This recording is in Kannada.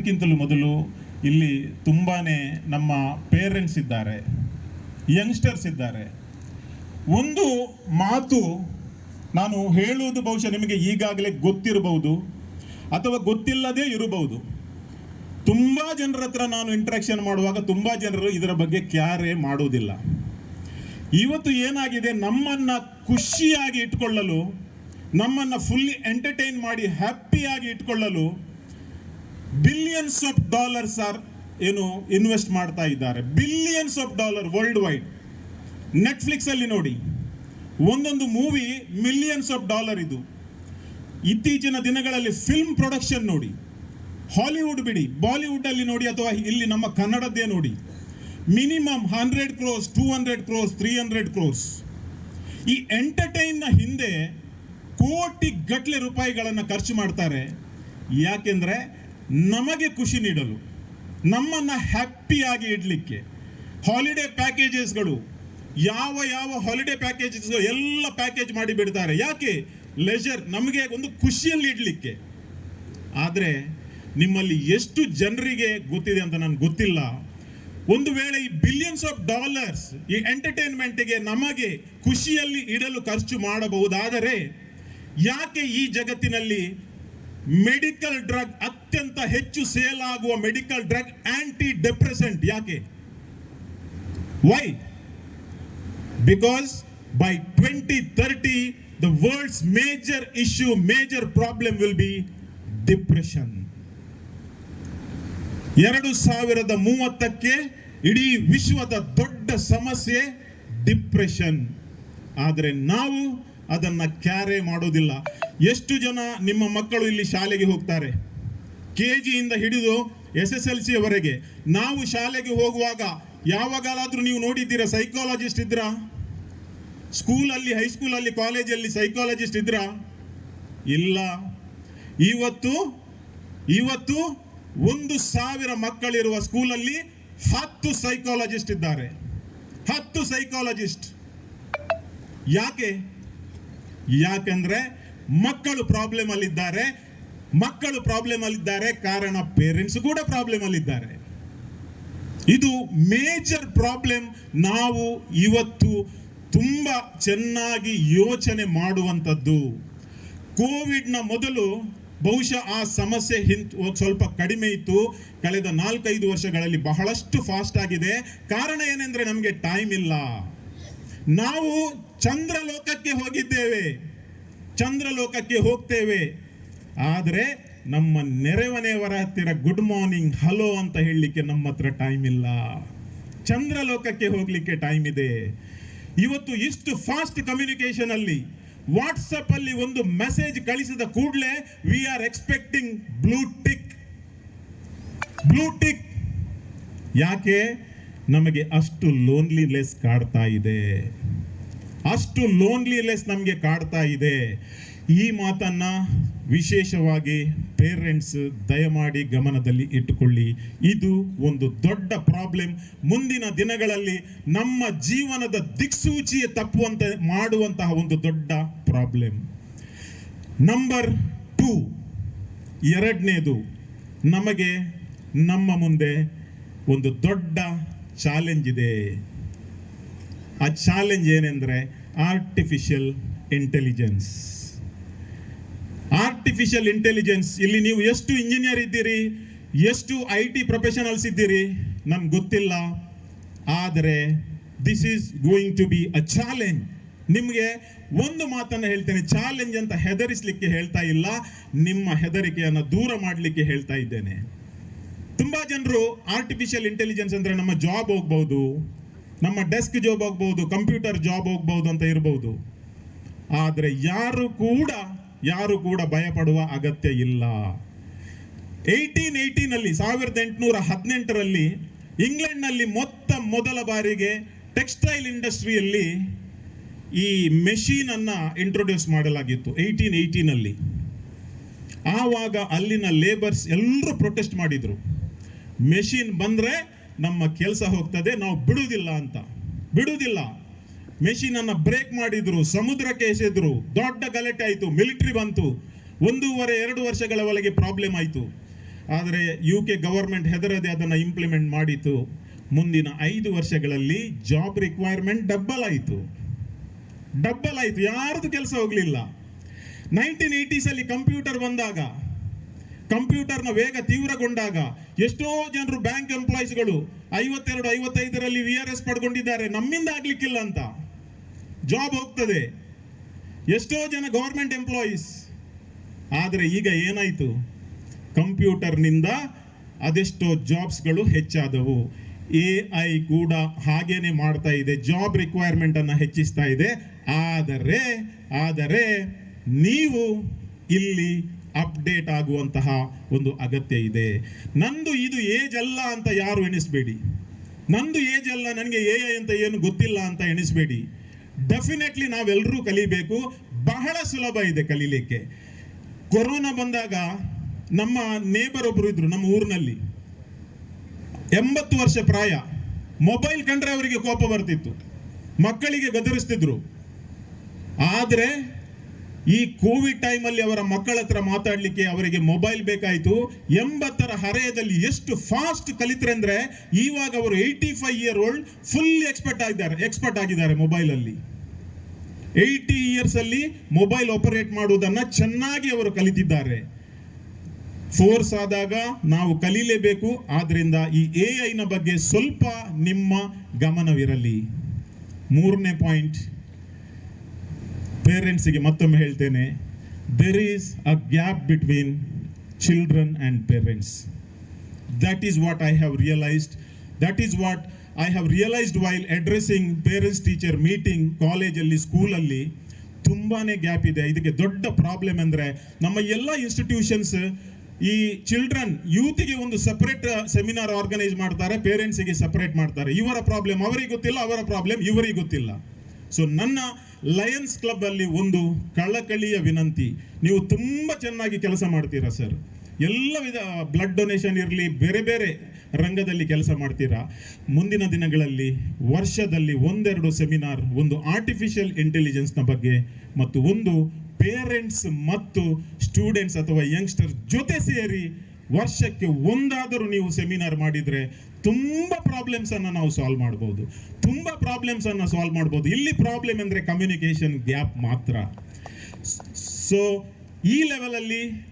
ಅದಕ್ಕಿಂತಲೂ ಮೊದಲು ಇಲ್ಲಿ ತುಂಬಾನೇ ನಮ್ಮ ಪೇರೆಂಟ್ಸ್ ಇದ್ದಾರೆ ಯಂಗ್ಸ್ಟರ್ಸ್ ಇದ್ದಾರೆ. ಒಂದು ಮಾತು ನಾನು ಹೇಳುವುದು ಬಹುಶಃ ನಿಮಗೆ ಈಗಾಗಲೇ ಗೊತ್ತಿರಬಹುದು ಅಥವಾ ಗೊತ್ತಿಲ್ಲದೇ ಇರಬಹುದು. ತುಂಬ ಜನರ ಹತ್ರ ನಾನು ಇಂಟ್ರಾಕ್ಷನ್ ಮಾಡುವಾಗ ತುಂಬ ಜನರು ಇದರ ಬಗ್ಗೆ ಕ್ಯಾರೆ ಮಾಡುವುದಿಲ್ಲ. ಇವತ್ತು ಏನಾಗಿದೆ, ನಮ್ಮನ್ನು ಖುಷಿಯಾಗಿ ಇಟ್ಕೊಳ್ಳಲು, ನಮ್ಮನ್ನು ಫುಲ್ಲಿ ಎಂಟರ್ಟೈನ್ ಮಾಡಿ ಹ್ಯಾಪಿಯಾಗಿ ಇಟ್ಕೊಳ್ಳಲು ಬಿಲಿಯನ್ಸ್ ಆಫ್ ಡಾಲರ್ಸ್ ಆರ್ ಏನು ಇನ್ವೆಸ್ಟ್ ಮಾಡ್ತಾ ಇದ್ದಾರೆ. Billions of dollar worldwide Netflix ಅಲ್ಲಿ ನೋಡಿ. ಒಂದೊಂದು ಮೂವಿ ಮಿಲಿಯನ್ಸ್ ಆಫ್ ಡಾಲರ್ ಇದು. ಇತ್ತೀಚಿನ ದಿನಗಳಲ್ಲಿ ಫಿಲ್ಮ್ ಪ್ರೊಡಕ್ಷನ್ ನೋಡಿ. ಹಾಲಿವುಡ್ ಬಿಡಿ. ಬಾಲಿವುಡ್ ಅಲ್ಲಿ ನೋಡಿ ಅಥವಾ ಇಲ್ಲಿ ನಮ್ಮ ಕನ್ನಡದ್ದೇ ನೋಡಿ. Minimum hundred crores two hundred crores three hundred crores ಈ ಎಂಟರ್ಟೈನ್ನ ಹಿಂದೆ ಕೋಟಿ ಗಟ್ಟಲೆ ರೂಪಾಯಿಗಳನ್ನು ಖರ್ಚು ಮಾಡ್ತಾರೆ. ಯಾಕೆಂದ್ರೆ ನಮಗೆ ಖುಷಿ ನೀಡಲು, ನಮ್ಮನ್ನು ಹ್ಯಾಪಿಯಾಗಿ ಇಡಲಿಕ್ಕೆ ಹಾಲಿಡೇ ಪ್ಯಾಕೇಜಸ್ಗಳು ಯಾವ ಯಾವ ಹಾಲಿಡೇ ಪ್ಯಾಕೇಜಸ್ ಎಲ್ಲ ಪ್ಯಾಕೇಜ್ ಮಾಡಿ ಬಿಡ್ತಾರೆ. ಯಾಕೆ? ಲೆಜರ್ ನಮಗೆ ಒಂದು ಖುಷಿಯಲ್ಲಿ ಇಡಲಿಕ್ಕೆ. ಆದರೆ ನಿಮ್ಮಲ್ಲಿ ಎಷ್ಟು ಜನರಿಗೆ ಗೊತ್ತಿದೆ ಅಂತ ನನಗೆ ಗೊತ್ತಿಲ್ಲ. ಒಂದು ವೇಳೆ ಈ ಬಿಲಿಯನ್ಸ್ ಆಫ್ ಡಾಲರ್ಸ್ ಈ ಎಂಟರ್ಟೈನ್ಮೆಂಟ್ಗೆ ನಮಗೆ ಖುಷಿಯಲ್ಲಿ ಇಡಲು ಖರ್ಚು ಮಾಡಬಹುದಾದರೆ, ಯಾಕೆ ಈ ಜಗತ್ತಿನಲ್ಲಿ ಮೆಡಿಕಲ್ ಡ್ರಗ್ ಅತ್ಯಂತ ಹೆಚ್ಚು ಸೇಲ್ ಆಗುವ ಮೆಡಿಕಲ್ ಡ್ರಗ್ ಆಂಟಿ ಡೆಪ್ರೆಸೆಂಟ್ ಯಾಕೆ? Why because by twenty thirty the world's major issue major problem will be depression ಎರಡು ಸಾವಿರದ ಮೂವತ್ತಕ್ಕೆ ಇಡೀ ವಿಶ್ವದ ದೊಡ್ಡ ಸಮಸ್ಯೆ ಡಿಪ್ರೆಷನ್ ಆದರೆ ನಾವು ಅದನ್ನ ಕ್ಯಾರೆ ಮಾಡೋದಿಲ್ಲ. ಎಷ್ಟು ಜನ ನಿಮ್ಮ ಮಕ್ಕಳು ಇಲ್ಲಿ ಶಾಲೆಗೆ ಹೋಗ್ತಾರೆ? ಕೆ ಜಿಯಿಂದ ಹಿಡಿದು ಎಸ್ ಎಸ್ ಎಲ್ ಸಿ ವರೆಗೆ ನಾವು ಶಾಲೆಗೆ ಹೋಗುವಾಗ ಯಾವಾಗಲಾದರೂ ನೀವು ನೋಡಿದ್ದೀರಾ? ಸೈಕಾಲಜಿಸ್ಟ್ ಇದ್ರಾ ಸ್ಕೂಲಲ್ಲಿ ಹೈಸ್ಕೂಲಲ್ಲಿ ಕಾಲೇಜಲ್ಲಿ ಸೈಕಾಲಜಿಸ್ಟ್ ಇದ್ರಾ ಇಲ್ಲ. ಇವತ್ತು ಇವತ್ತು ಒಂದು ಸಾವಿರ ಮಕ್ಕಳಿರುವ ಸ್ಕೂಲಲ್ಲಿ ಹತ್ತು ಸೈಕಾಲಜಿಸ್ಟ್ ಇದ್ದಾರೆ. ಹತ್ತು ಸೈಕಾಲಜಿಸ್ಟ್ ಯಾಕೆ? ಯಾಕಂದ್ರೆ ಮಕ್ಕಳು ಪ್ರಾಬ್ಲಮ್ ಅಲ್ಲಿದ್ದಾರೆ. ಮಕ್ಕಳು ಪ್ರಾಬ್ಲಮ್ ಅಲ್ಲಿದ್ದಾರೆ, ಕಾರಣ ಪೇರೆಂಟ್ಸ್ ಕೂಡ ಪ್ರಾಬ್ಲಮ್ ಅಲ್ಲಿದ್ದಾರೆ. ಇದು ಮೇಜರ್ ಪ್ರಾಬ್ಲಮ್ ನಾವು ಇವತ್ತು ತುಂಬಾ ಚೆನ್ನಾಗಿ ಯೋಚನೆ ಮಾಡುವಂಥದ್ದು. ಕೋವಿಡ್ನ ಮೊದಲು ಬಹುಶಃ ಆ ಸಮಸ್ಯೆ ಹಿಂತ್ ಸ್ವಲ್ಪ ಕಡಿಮೆ ಇತ್ತು. ಕಳೆದ ನಾಲ್ಕೈದು ವರ್ಷಗಳಲ್ಲಿ ಬಹಳಷ್ಟು ಫಾಸ್ಟ್ ಆಗಿದೆ. ಕಾರಣ ಏನೆಂದ್ರೆ ನಮಗೆ ಟೈಮ್ ಇಲ್ಲ. ನಾವು ಚಂದ್ರಲೋಕಕ್ಕೆ ಹೋಗಿದ್ದೇವೆ. ಚಂದ್ರಲೋಕಕ್ಕೆ ಹೋಗ್ತೇವೆ. ಆದರೆ ನಮ್ಮ ನೆರೆಮನೆಯವರ ಹತ್ತಿರ ಗುಡ್ ಮಾರ್ನಿಂಗ್ ಹಲೋ ಅಂತ ಹೇಳಲಿಕ್ಕೆ ನಮ್ಮ ಹತ್ರ ಟೈಮ್ ಇಲ್ಲ. ಚಂದ್ರಲೋಕಕ್ಕೆ ಹೋಗ್ಲಿಕ್ಕೆ ಟೈಮ್ ಇದೆ. ಇವತ್ತು ಇಷ್ಟು ಫಾಸ್ಟ್ ಕಮ್ಯುನಿಕೇಶನ್ ಅಲ್ಲಿ ವಾಟ್ಸಪ್ ಅಲ್ಲಿ ಒಂದು ಮೆಸೇಜ್ ಕಳಿಸಿದ ಕೂಡಲೇ we are expecting blue tick blue tick ಯಾಕೆ? ನಮಗೆ ಅಷ್ಟು ಲೋನ್ಲಿನೆಸ್ ಕಾಡ್ತಾ ಇದೆ. ಅಷ್ಟು ಲೋನ್ಲಿನೆಸ್ ನಮಗೆ ಕಾಡ್ತಾ ಇದೆ. ಈ ಮಾತನ್ನ ವಿಶೇಷವಾಗಿ ಪೇರೆಂಟ್ಸ್ ದಯಮಾಡಿ ಗಮನದಲ್ಲಿ ಇಟ್ಟುಕೊಳ್ಳಿ. ಇದು ಒಂದು ದೊಡ್ಡ ಪ್ರಾಬ್ಲಮ್ ಮುಂದಿನ ದಿನಗಳಲ್ಲಿ ನಮ್ಮ ಜೀವನದ ದಿಕ್ಸೂಚಿಯೇ ತಪ್ಪುವಂತೆ ಮಾಡುವಂತಹ ಒಂದು ದೊಡ್ಡ ಪ್ರಾಬ್ಲಮ್ ನಂಬರ್ ಟೂ ಎರಡನೇದು, ನಮಗೆ ನಮ್ಮ ಮುಂದೆ ಒಂದು ದೊಡ್ಡ ಚಾಲೆಂಜ್ ಇದೆ. ಆ ಚಾಲೆಂಜ್ ಏನೆಂದರೆ ಆರ್ಟಿಫಿಷಿಯಲ್ ಇಂಟೆಲಿಜೆನ್ಸ್ ಆರ್ಟಿಫಿಷಿಯಲ್ ಇಂಟೆಲಿಜೆನ್ಸ್ ಇಲ್ಲಿ ನೀವು ಎಷ್ಟು ಇಂಜಿನಿಯರ್ ಇದ್ದೀರಿ, ಎಷ್ಟು ಐ ಟಿ ಪ್ರೊಫೆಷನಲ್ಸ್ ಇದ್ದೀರಿ, ನಮ್ಗೆ ಗೊತ್ತಿಲ್ಲ. ಆದರೆ this is going to be a challenge ನಿಮಗೆ ಒಂದು ಮಾತನ್ನು ಹೇಳ್ತೇನೆ ಚಾಲೆಂಜ್ ಅಂತ ಹೆದರಿಸಲಿಕ್ಕೆ ಹೇಳ್ತಾ ಇಲ್ಲ, ನಿಮ್ಮ ಹೆದರಿಕೆಯನ್ನು ದೂರ ಮಾಡಲಿಕ್ಕೆ ಹೇಳ್ತಾ ಇದ್ದೇನೆ. ತುಂಬ ಜನರು ಆರ್ಟಿಫಿಷಿಯಲ್ ಇಂಟೆಲಿಜೆನ್ಸ್ ಅಂದರೆ ನಮ್ಮ ಜಾಬ್ ಹೋಗ್ಬಹುದು ನಮ್ಮ ಡೆಸ್ಕ್ ಜಾಬ್ ಹೋಗ್ಬಹುದು ಕಂಪ್ಯೂಟರ್ ಜಾಬ್ ಹೋಗ್ಬಹುದು ಅಂತ ಇರಬಹುದು ಆದರೆ ಯಾರು ಕೂಡ ಯಾರು ಕೂಡ ಭಯಪಡುವ ಅಗತ್ಯ ಇಲ್ಲ. ಏಯ್ಟೀನ್ ಏಯ್ಟೀನ್ ಅಲ್ಲಿ ಸಾವಿರದ ಎಂಟುನೂರ ಹದಿನೆಂಟರಲ್ಲಿ ಇಂಗ್ಲೆಂಡ್ನಲ್ಲಿ ಮೊತ್ತ ಮೊದಲ ಬಾರಿಗೆ ಟೆಕ್ಸ್ಟೈಲ್ ಇಂಡಸ್ಟ್ರಿಯಲ್ಲಿ ಈ ಮೆಷಿನ್ ಅನ್ನ ಇಂಟ್ರೊಡ್ಯೂಸ್ ಮಾಡಲಾಗಿತ್ತು ಏಯ್ಟೀನ್ ಏಯ್ಟೀನಲ್ಲಿ ಆವಾಗ ಅಲ್ಲಿನ ಲೇಬರ್ಸ್ ಎಲ್ಲರೂ ಪ್ರೊಟೆಸ್ಟ್ ಮಾಡಿದ್ರು. ಮೆಷಿನ್ ಬಂದ್ರೆ ನಮ್ಮ ಕೆಲಸ ಹೋಗ್ತದೆ, ನಾವು ಬಿಡುವುದಿಲ್ಲ ಅಂತ. ಬಿಡುವುದಿಲ್ಲ. ಮೆಷಿನ್ ಅನ್ನ ಬ್ರೇಕ್ ಮಾಡಿದ್ರು, ಸಮುದ್ರಕ್ಕೆ ಎಸೆದ್ರು, ದೊಡ್ಡ ಗಲಾಟೆ ಆಯಿತು ಮಿಲಿಟರಿ ಬಂತು. ಒಂದೂವರೆ, ಎರಡು ವರ್ಷಗಳ ಒಳಗೆ ಪ್ರಾಬ್ಲಮ್ ಆಯಿತು. ಆದರೆ ಯು ಕೆ ಗವರ್ಮೆಂಟ್ ಹೆದರದೆ ಅದನ್ನು ಇಂಪ್ಲಿಮೆಂಟ್ ಮಾಡಿತು ಮುಂದಿನ ಐದು ವರ್ಷಗಳಲ್ಲಿ ಜಾಬ್ ರಿಕ್ವೈರ್ಮೆಂಟ್ ಡಬ್ಬಲ್ ಆಯಿತು. ಡಬ್ಬಲ್ ಆಯಿತು. ಯಾರದು ಕೆಲಸ ಹೋಗಲಿಲ್ಲ. ನೈನ್ಟೀನ್ ಏಯ್ಟೀಸಲ್ಲಿ ಕಂಪ್ಯೂಟರ್ ಬಂದಾಗ ಕಂಪ್ಯೂಟರ್ನ ವೇಗ ತೀವ್ರಗೊಂಡಾಗ ಎಷ್ಟೋ ಜನರು ಬ್ಯಾಂಕ್ ಎಂಪ್ಲಾಯೀಸ್ಗಳು ಐವತ್ತೆರಡು, ಐವತ್ತೈದರಲ್ಲಿ ವಿ ಆರ್ ಎಸ್ ಪಡ್ಕೊಂಡಿದ್ದಾರೆ. ನಮ್ಮಿಂದ ಆಗ್ಲಿಕ್ಕಿಲ್ಲ ಅಂತ. ಜಾಬ್ ಹೋಗ್ತದೆ. ಎಷ್ಟೋ ಜನ ಗೌರ್ಮೆಂಟ್ ಎಂಪ್ಲಾಯೀಸ್. ಆದರೆ ಈಗ ಏನಾಯಿತು? ಕಂಪ್ಯೂಟರ್ನಿಂದ ಅದೆಷ್ಟೋ ಜಾಬ್ಸ್ಗಳು ಹೆಚ್ಚಾದವು. ಎ ಐ ಕೂಡ ಹಾಗೇನೆ ಮಾಡ್ತಾ ಇದೆ. ಜಾಬ್ ರಿಕ್ವೈರ್ಮೆಂಟ್ ಅನ್ನು ಹೆಚ್ಚಿಸ್ತಾ ಇದೆ. ಆದರೆ ಆದರೆ, ನೀವು ಇಲ್ಲಿ ಅಪ್ಡೇಟ್ ಆಗುವಂತಹ ಒಂದು ಅಗತ್ಯ ಇದೆ. ನಂದು ಇದು ಏಜ್ ಅಲ್ಲ ಅಂತ ಯಾರು ಎಣಿಸ್ಬೇಡಿ. ನಂದು ಏಜ್ ಅಲ್ಲ, ನನಗೆ ಎ ಅಂತ ಏನು ಗೊತ್ತಿಲ್ಲ ಅಂತ ಎಣಿಸ್ಬೇಡಿ. ಡೆಫಿನೆಟ್ಲಿ ನಾವೆಲ್ಲರೂ ಕಲಿಬೇಕು. ಬಹಳ ಸುಲಭ ಇದೆ ಕಲೀಲಿಕ್ಕೆ. ಕೊರೋನಾ ಬಂದಾಗ ನಮ್ಮ ನೇಬರ್ ಒಬ್ಬರು ಇದ್ರು ನಮ್ಮ ಊರಿನಲ್ಲಿ. ಎಂಬತ್ತು ವರ್ಷ ಪ್ರಾಯ. ಮೊಬೈಲ್ ಕಂಡ್ರೆ ಅವರಿಗೆ ಕೋಪ ಬರ್ತಿತ್ತು. ಮಕ್ಕಳಿಗೆ ಗದರಿಸ್ತಿದ್ರು. ಆದರೆ ಈ ಕೋವಿಡ್ ಟೈಮಲ್ಲಿ ಅವರ ಮಕ್ಕಳ ಹತ್ರ ಮಾತಾಡಲಿಕ್ಕೆ ಅವರಿಗೆ ಮೊಬೈಲ್ ಬೇಕಾಯಿತು. ಎಂಬತ್ತರ ಹರೆಯದಲ್ಲಿ ಎಷ್ಟು ಫಾಸ್ಟ್ ಕಲಿತ್ರೆ ಇವಾಗ ಅವರು eighty five year old full expert ಆಗಿದ್ದಾರೆ ಎಕ್ಸ್ಪರ್ಟ್ ಆಗಿದ್ದಾರೆ ಮೊಬೈಲಲ್ಲಿ ಏಯ್ಟಿ ಇಯರ್ಸ್ ಅಲ್ಲಿ ಮೊಬೈಲ್ ಆಪರೇಟ್ ಮಾಡುವುದನ್ನ ಚೆನ್ನಾಗಿ ಅವರು ಕಲಿತಿದ್ದಾರೆ. ಫೋರ್ಸ್ ಆದಾಗ ನಾವು ಕಲೀಲೇಬೇಕು, ಆದ್ರಿಂದ ಈ ಎ ಐನ ಬಗ್ಗೆ ಸ್ವಲ್ಪ ನಿಮ್ಮ ಗಮನವಿರಲಿ. ಮೂರನೇ ಪಾಯಿಂಟ್ ಪೇರೆಂಟ್ಸಿಗೆ ಮತ್ತೊಮ್ಮೆ ಹೇಳ್ತೇನೆ there is a gap between children and parents that is what I have realised That is what I have realised while addressing parents teacher meeting ಕಾಲೇಜಲ್ಲಿ ಸ್ಕೂಲಲ್ಲಿ ತುಂಬಾ ಗ್ಯಾಪ್ ಇದೆ. ಇದಕ್ಕೆ ದೊಡ್ಡ ಪ್ರಾಬ್ಲಮ್ ಅಂದರೆ ನಮ್ಮ ಎಲ್ಲ ಇನ್ಸ್ಟಿಟ್ಯೂಷನ್ಸ್ ಈ ಚಿಲ್ಡ್ರನ್ ಯೂತ್ಗೆ ಒಂದು ಸಪರೇಟ್ ಸೆಮಿನಾರ್ ಆರ್ಗನೈಸ್ ಮಾಡ್ತಾರೆ ಪೇರೆಂಟ್ಸಿಗೆ ಸಪರೇಟ್ ಮಾಡ್ತಾರೆ. ಇವರ ಪ್ರಾಬ್ಲಮ್ ಅವರಿಗೆ ಗೊತ್ತಿಲ್ಲ, ಅವರ ಪ್ರಾಬ್ಲಮ್ ಇವರಿಗೆ ಗೊತ್ತಿಲ್ಲ. ಸೊ ನನ್ನ ಲಯನ್ಸ್ ಕ್ಲಬ್ ಅಲ್ಲಿ ಒಂದು ಕಳಕಳಿಯ ವಿನಂತಿ. ನೀವು ತುಂಬಾ ಚೆನ್ನಾಗಿ ಕೆಲಸ ಮಾಡ್ತೀರಾ ಸರ್ ಎಲ್ಲ ವಿಧ ಬ್ಲಡ್ ಡೊನೇಷನ್ ಇರಲಿ, ಬೇರೆ ಬೇರೆ ರಂಗದಲ್ಲಿ ಕೆಲಸ ಮಾಡ್ತೀರಾ. ಮುಂದಿನ ದಿನಗಳಲ್ಲಿ ವರ್ಷದಲ್ಲಿ ಒಂದೆರಡು ಸೆಮಿನಾರ್ ಒಂದು ಆರ್ಟಿಫಿಷಿಯಲ್ ಇಂಟೆಲಿಜೆನ್ಸ್ನ ಬಗ್ಗೆ ಮತ್ತು ಒಂದು ಪೇರೆಂಟ್ಸ್ ಮತ್ತು ಸ್ಟೂಡೆಂಟ್ಸ್ ಅಥವಾ ಯಂಗ್ಸ್ಟರ್ ಜೊತೆ ಸೇರಿ ವರ್ಷಕ್ಕೆ ಒಂದಾದರೂ ನೀವು ಸೆಮಿನಾರ್ ಮಾಡಿದ್ರೆ ತುಂಬ ಪ್ರಾಬ್ಲಮ್ಸ್ ಅನ್ನ ನಾವು ಸಾಲ್ವ್ ಮಾಡ್ಬೋದು. ತುಂಬ ಪ್ರಾಬ್ಲಮ್ಸ್ ಅನ್ನ ಸಾಲ್ವ್ ಮಾಡ್ಬೋದು. ಇಲ್ಲಿ ಪ್ರಾಬ್ಲಮ್ ಅಂದರೆ ಕಮ್ಯುನಿಕೇಷನ್ ಗ್ಯಾಪ್ ಮಾತ್ರ. ಸೊ ಈ ಲೆವೆಲಲ್ಲಿ